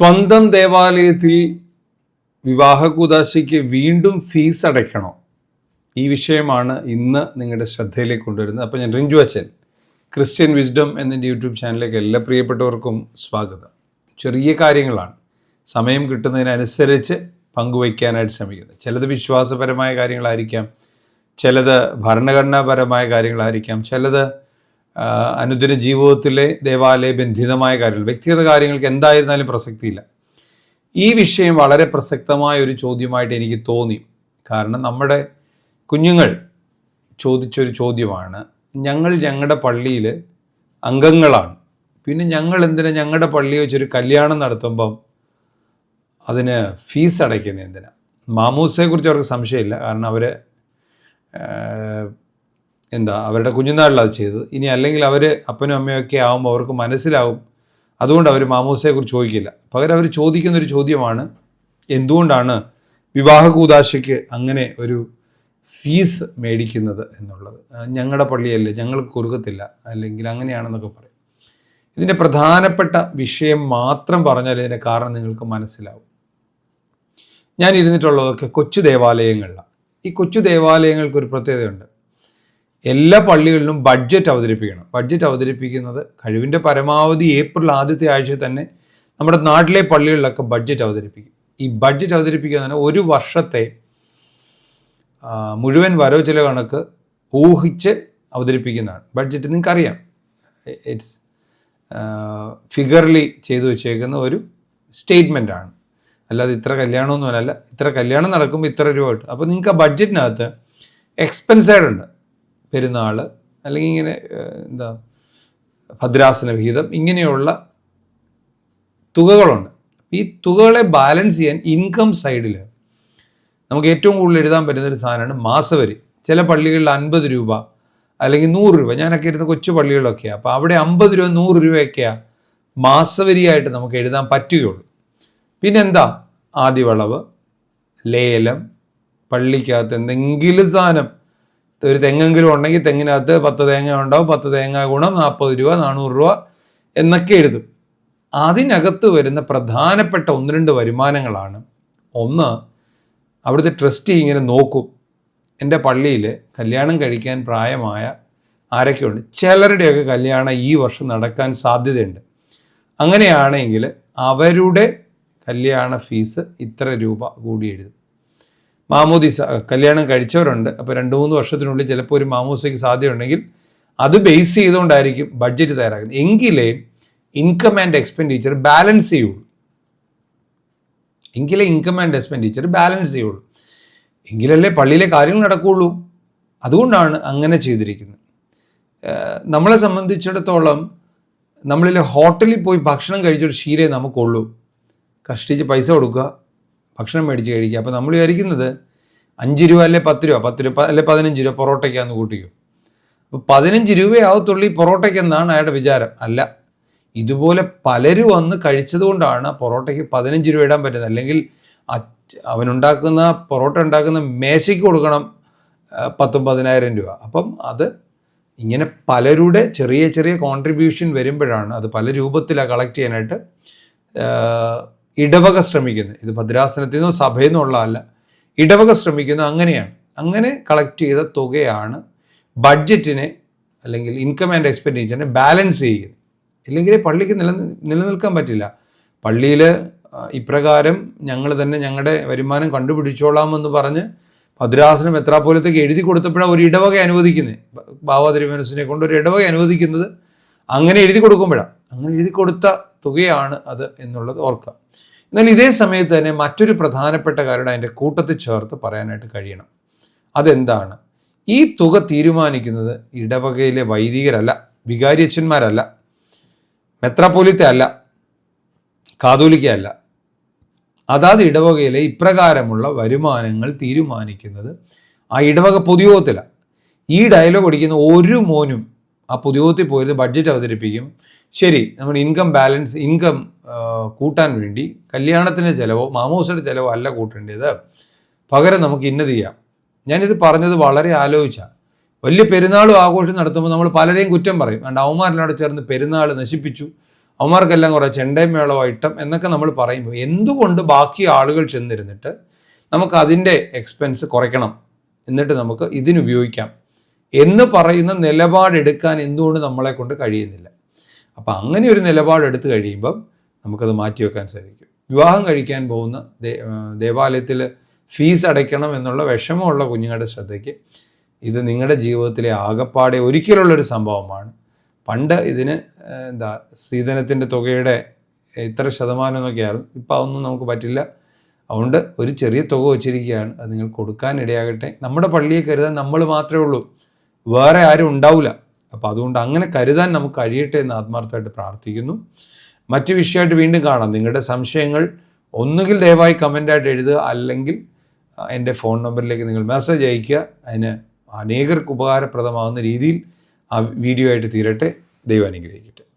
സ്വന്തം ദേവാലയത്തിൽ വിവാഹ കൂതാശയ്ക്ക് വീണ്ടും ഫീസ് അടയ്ക്കണോ. ഈ വിഷയമാണ് ഇന്ന് നിങ്ങളുടെ ശ്രദ്ധയിലേക്ക് കൊണ്ടുവരുന്നത്. അപ്പോൾ ഞാൻ റിഞ്ചു അച്ഛൻ ക്രിസ്ത്യൻ വിസ്ഡം എന്നെന്റെ യൂട്യൂബ് ചാനലിലേക്ക് എല്ലാ പ്രിയപ്പെട്ടവർക്കും സ്വാഗതം. ചെറിയ കാര്യങ്ങളാണ്. സമയം കിട്ടുന്നതിനനുസരിച്ച് പങ്കുവയ്ക്കാനായിട്ട് ശ്രമിക്കുന്നത് ചിലത് വിശ്വാസപരമായ കാര്യങ്ങളായിരിക്കാം ചിലത് ഭരണഘടനാപരമായ കാര്യങ്ങളായിരിക്കാം ചിലത് അനുദിന ജീവിതത്തിലെ ദേവാലയ ബന്ധിതമായ കാര്യങ്ങൾ വ്യക്തിഗത കാര്യങ്ങൾക്ക് എന്തായിരുന്നാലും പ്രസക്തിയില്ല. ഈ വിഷയം വളരെ പ്രസക്തമായ ഒരു ചോദ്യമായിട്ട് എനിക്ക് തോന്നി. കാരണം നമ്മുടെ കുഞ്ഞുങ്ങൾ ചോദിച്ചൊരു ചോദ്യമാണ് ഞങ്ങൾ ഞങ്ങളുടെ പള്ളിയിൽ അംഗങ്ങളാണ്. പിന്നെ ഞങ്ങൾ എന്തിനാ ഞങ്ങളുടെ പള്ളി വെച്ചൊരു കല്യാണം നടത്തുമ്പം അതിന് ഫീസ് അടയ്ക്കുന്നത് എന്തിനാ? മാമൂസയെക്കുറിച്ച് അവർക്ക് സംശയമില്ല. കാരണം അവർ എന്താ അവരുടെ കുഞ്ഞുനാളിൽ അത് ചെയ്തത്. ഇനി അല്ലെങ്കിൽ അവർ അപ്പനും അമ്മയൊക്കെ ആകുമ്പോൾ അവർക്ക് മനസ്സിലാവും. അതുകൊണ്ട് അവർ മാമൂസയെക്കുറിച്ച് ചോദിക്കില്ല. പകരം അവർ ചോദിക്കുന്ന ഒരു ചോദ്യമാണ് എന്തുകൊണ്ടാണ് വിവാഹ കൂതാശയ്ക്ക് അങ്ങനെ ഒരു ഫീസ് മേടിക്കുന്നത് എന്നുള്ളത്? ഞങ്ങളുടെ പള്ളിയല്ലേ ഞങ്ങൾക്ക് കൊടുക്കത്തില്ല അല്ലെങ്കിൽ അങ്ങനെയാണെന്നൊക്കെ പറയും. ഇതിന്റെ പ്രധാനപ്പെട്ട വിഷയം മാത്രം പറഞ്ഞാൽ ഇതിന്റെ കാരണം നിങ്ങൾക്ക് മനസ്സിലാവും. ഞാൻ ഇരുന്നിട്ടുള്ളതൊക്കെ കൊച്ചു ദേവാലയങ്ങളിലാണ് ഈ കൊച്ചു ദേവാലയങ്ങൾക്കൊരു പ്രത്യേകതയുണ്ട്. എല്ലാ പള്ളികളിലും ബഡ്ജറ്റ് അവതരിപ്പിക്കണം. ബഡ്ജറ്റ് അവതരിപ്പിക്കുന്നത് കഴിവിന്റെ പരമാവധി ഏപ്രിൽ ആദ്യത്തെ ആഴ്ച തന്നെ നമ്മുടെ നാട്ടിലെ പള്ളികളിലൊക്കെ ബഡ്ജറ്റ് അവതരിപ്പിക്കും. ഈ ബഡ്ജറ്റ് അവതരിപ്പിക്കുക തന്നെ ഒരു വർഷത്തെ മുഴുവൻ വരവ് ചില കണക്ക് ഊഹിച്ച് അവതരിപ്പിക്കുന്നതാണ്. ബഡ്ജറ്റ് നിങ്ങൾക്കറിയാം. ഇറ്റ്സ് ഫിഗർലി ചെയ്തു വെച്ചേക്കുന്ന ഒരു സ്റ്റേറ്റ്മെന്റ് ആണ്. അല്ലാതെ ഇത്ര കല്യാണമൊന്നുമല്ല. ഇത്ര കല്യാണം നടക്കുമ്പോൾ ഇത്ര രൂപ കിട്ടും. അപ്പോൾ നിങ്ങൾക്ക് ആ ബഡ്ജറ്റിനകത്ത് എക്സ്പെൻസൈഡ് ഉണ്ട്. പെരുന്നാൾ അല്ലെങ്കിൽ ഇങ്ങനെ എന്താ ഭദ്രാസന വിഹിതം ഇങ്ങനെയുള്ള തുകകളുണ്ട്. ഈ തുകകളെ ബാലൻസ് ചെയ്യാൻ ഇൻകം സൈഡിൽ നമുക്ക് ഏറ്റവും കൂടുതൽ എഴുതാൻ പറ്റുന്ന ഒരു സാധനമാണ് മാസവരി. ചില പള്ളികളിൽ അൻപത് രൂപ അല്ലെങ്കിൽ നൂറ് രൂപ. ഞാനൊക്കെ ഇരുന്ന കൊച്ചു പള്ളികളിലൊക്കെയാണ് അപ്പോൾ അവിടെ അമ്പത് രൂപ നൂറ് രൂപയൊക്കെയാണ് മാസവരിയായിട്ട് നമുക്ക് എഴുതാൻ പറ്റുകയുള്ളൂ. പിന്നെന്താ? ആദ്യവളവ് ലേലം പള്ളിക്കകത്ത് എന്തെങ്കിലും സാധനം ഒരു തെങ്ങെങ്കിലും ഉണ്ടെങ്കിൽ തെങ്ങിനകത്ത് പത്ത് തേങ്ങ ഉണ്ടാവും. പത്ത് തേങ്ങ ഗുണം നാൽപ്പത് രൂപ നാനൂറ് രൂപ എന്നൊക്കെ എഴുതും. അതിനകത്ത് വരുന്ന പ്രധാനപ്പെട്ട ഒന്ന് രണ്ട് വരുമാനങ്ങളാണ്. ഒന്ന് അവിടുത്തെ ട്രസ്റ്റി ഇങ്ങനെ നോക്കും. എന്റെ പള്ളിയിൽ കല്യാണം കഴിക്കാൻ പ്രായമായ ആരൊക്കെയുണ്ട്? ചിലരുടെയൊക്കെ കല്യാണം ഈ വർഷം നടക്കാൻ സാധ്യതയുണ്ട്. അങ്ങനെയാണെങ്കിൽ അവരുടെ കല്യാണ ഫീസ് ഇത്ര രൂപ കൂടി എഴുതും. മാമോദിസ കല്യാണം കഴിച്ചവരുണ്ട്. അപ്പോൾ രണ്ട് മൂന്ന് വർഷത്തിനുള്ളിൽ ചിലപ്പോൾ ഒരു മാമോസയ്ക്ക് സാധ്യതയുണ്ടെങ്കിൽ അത് ബേസ് ചെയ്തുകൊണ്ടായിരിക്കും ബഡ്ജറ്റ് തയ്യാറാക്കുന്നത്. എങ്കിലേ ഇൻകം ആൻഡ് എക്സ്പെൻഡിച്ചർ ബാലൻസ് ചെയ്യുള്ളൂ. എങ്കിലേ ഇൻകം ആൻഡ് എക്സ്പെൻഡിച്ചർ ബാലൻസ് ചെയ്യുള്ളൂ. എങ്കിലല്ലേ പള്ളിയിലെ കാര്യങ്ങൾ നടക്കുകയുള്ളൂ. അതുകൊണ്ടാണ് അങ്ങനെ ചെയ്തിരിക്കുന്നത്. നമ്മളെ സംബന്ധിച്ചിടത്തോളം നമ്മളിൽ ഹോട്ടലിൽ പോയി ഭക്ഷണം കഴിച്ചൊരു ശീലേ നമുക്കുള്ളൂ. കഷ്ടിച്ച് പൈസ കൊടുക്കുക ഭക്ഷണം മേടിച്ച് കഴിക്കുക. അപ്പോൾ നമ്മൾ വിചാരിക്കുന്നത് അഞ്ച് രൂപ അല്ലെ പത്ത് രൂപ? പത്ത് രൂപ അല്ലെ പതിനഞ്ച് രൂപ പൊറോട്ടയ്ക്കാന്ന് കൂട്ടിക്കോ. അപ്പോൾ പതിനഞ്ച് രൂപയാവത്തുള്ളൂ ഈ പൊറോട്ടയ്ക്കെന്നാണ് അയാളുടെ വിചാരം. അല്ല ഇതുപോലെ പലരും വന്ന് കഴിച്ചതുകൊണ്ടാണ് പൊറോട്ടയ്ക്ക് പതിനഞ്ച് രൂപ ഇടാൻ പറ്റുന്നത്. അല്ലെങ്കിൽ അവനുണ്ടാക്കുന്ന പൊറോട്ട ഉണ്ടാക്കുന്ന മേശയ്ക്ക് കൊടുക്കണം പത്തും പതിനായിരം രൂപ. അപ്പം അത് ഇങ്ങനെ പലരുടെ ചെറിയ ചെറിയ കോൺട്രിബ്യൂഷൻ വരുമ്പോഴാണ് അത് പല രൂപത്തിലാണ് കളക്ട് ചെയ്യാനായിട്ട് ഇടവക ശ്രമിക്കുന്നത് ഇത് ഭദ്രാസനത്തിൽ നിന്നോ സഭയിൽ നിന്നോ ഉള്ളതല്ല ഇടവക ശ്രമിക്കുന്നത് അങ്ങനെയാണ്. അങ്ങനെ കളക്ട് ചെയ്ത തുകയാണ് ബഡ്ജറ്റിനെ അല്ലെങ്കിൽ ഇൻകം ആൻഡ് എക്സ്പെൻഡിച്ചറിനെ ബാലൻസ് ചെയ്യുന്നത്. ഇല്ലെങ്കിൽ പള്ളിക്ക് നില നിലനിൽക്കാൻ പറ്റില്ല. പള്ളിയിൽ ഇപ്രകാരം ഞങ്ങൾ തന്നെ ഞങ്ങളുടെ വരുമാനം കണ്ടുപിടിച്ചോളാമെന്ന് പറഞ്ഞ് ഭദ്രാസനം എത്രാപോലത്തേക്ക് എഴുതി കൊടുത്തപ്പോഴാണ് ഒരു ഇടവക അനുവദിക്കുന്നത് ബാബ മനസ്സിനെ കൊണ്ട് ഒരു ഇടവക അനുവദിക്കുന്നത് അങ്ങനെ എഴുതി കൊടുക്കുമ്പോഴാണ് അങ്ങനെ എഴുതി കൊടുത്ത തുകയാണ് അത് എന്നുള്ളത് ഓർക്കുക. എന്നാൽ ഇതേ സമയത്ത് തന്നെ മറ്റൊരു പ്രധാനപ്പെട്ട കാര്യം അതിന്റെ കൂട്ടത്തിൽ ചേർത്ത് പറയാനായിട്ട് കഴിയണം. അതെന്താണ്? ഈ തുക തീരുമാനിക്കുന്നത് ഇടവകയിലെ വൈദികരല്ല വികാരിയച്ഛന്മാരല്ല മെത്രാപ്പോലിത്ത അല്ല കാതോലിക്കയല്ല. അതാത് ഇടവകയിലെ ഇപ്രകാരമുള്ള വരുമാനങ്ങൾ തീരുമാനിക്കുന്നത് ആ ഇടവക പൊതുയോഗത്തിലാണ്. ഈ ഡയലോഗ് അടിക്കുന്ന ഒരു മോനും ആ പൊതുയോഗത്തിൽ പോയത് ബഡ്ജറ്റ് അവതരിപ്പിക്കും. ശരി നമ്മൾ ഇൻകം ബാലൻസ് ഇൻകം കൂട്ടാൻ വേണ്ടി കല്യാണത്തിന്റെ ചിലവോ മാമോസയുടെ ചിലവോ അല്ല കൂട്ടേണ്ടത്. പകരം നമുക്ക് ഇന്നത് ചെയ്യാം. ഞാനിത് പറഞ്ഞത് വളരെ ആലോചിച്ചാണ് വലിയ പെരുന്നാളും ആഘോഷം നടത്തുമ്പോൾ നമ്മൾ പലരെയും കുറ്റം പറയും. അണ്ട് അവന്മാരിലൂടെ ചേർന്ന് പെരുന്നാൾ നശിപ്പിച്ചു. അവന്മാർക്കെല്ലാം കുറേ ചെണ്ടയും മേളോ ഇട്ടം എന്നൊക്കെ നമ്മൾ പറയുമ്പോൾ എന്തുകൊണ്ട് ബാക്കി ആളുകൾ ചെന്നിരുന്നിട്ട് നമുക്ക് അതിന്റെ എക്സ്പെൻസ് കുറയ്ക്കണം? എന്നിട്ട് നമുക്ക് ഇതിനുപയോഗിക്കാം. എന്ന് പറയുന്ന നിലപാടെടുക്കാൻ എന്തുകൊണ്ട് നമ്മളെ കൊണ്ട് കഴിയുന്നില്ല? അപ്പം അങ്ങനെ ഒരു നിലപാടെടുത്ത് കഴിയുമ്പം നമുക്കത് മാറ്റിവെക്കാൻ സാധിക്കും. വിവാഹം കഴിക്കാൻ പോകുന്ന ദേവാലയത്തിൽ ഫീസ് അടയ്ക്കണം എന്നുള്ള വിഷമമുള്ള കുഞ്ഞുങ്ങളുടെ ശ്രദ്ധയ്ക്ക് ഇത് നിങ്ങളുടെ ജീവിതത്തിലെ ആകപ്പാടെ ഒരിക്കലുള്ളൊരു സംഭവമാണ്. പണ്ട് ഇതിന് എന്താ സ്ത്രീധനത്തിന്റെ തുകയുടെ ഇത്ര ശതമാനം എന്നൊക്കെയായിരുന്നു. ഇപ്പം അതൊന്നും നമുക്ക് പറ്റില്ല. അതുകൊണ്ട് ഒരു ചെറിയ തുക വച്ചിരിക്കുകയാണ്. അത് നിങ്ങൾ കൊടുക്കാൻ ഇടയാകട്ടെ. നമ്മുടെ പള്ളിയെ കരുതാൻ നമ്മൾ മാത്രമേ ഉള്ളൂ. വേറെ ആരും ഉണ്ടാവില്ല അപ്പോൾ അതുകൊണ്ട് അങ്ങനെ കരുതാൻ നമുക്ക് കഴിയട്ടെ എന്ന് ആത്മാർത്ഥമായിട്ട് പ്രാർത്ഥിക്കുന്നു. മറ്റു വിഷയമായിട്ട് വീണ്ടും കാണാം. നിങ്ങളുടെ സംശയങ്ങൾ ഒന്നുകിൽ ദയവായി കമന്റായിട്ട് എഴുതുക അല്ലെങ്കിൽ എന്റെ ഫോൺ നമ്പറിലേക്ക് നിങ്ങൾ മെസ്സേജ് അയയ്ക്കുക. അതിന് അനേകർക്ക് ഉപകാരപ്രദമാകുന്ന രീതിയിൽ ആ വീഡിയോ ആയിട്ട് തീരട്ടെ. ദൈവം അനുഗ്രഹിക്കട്ടെ.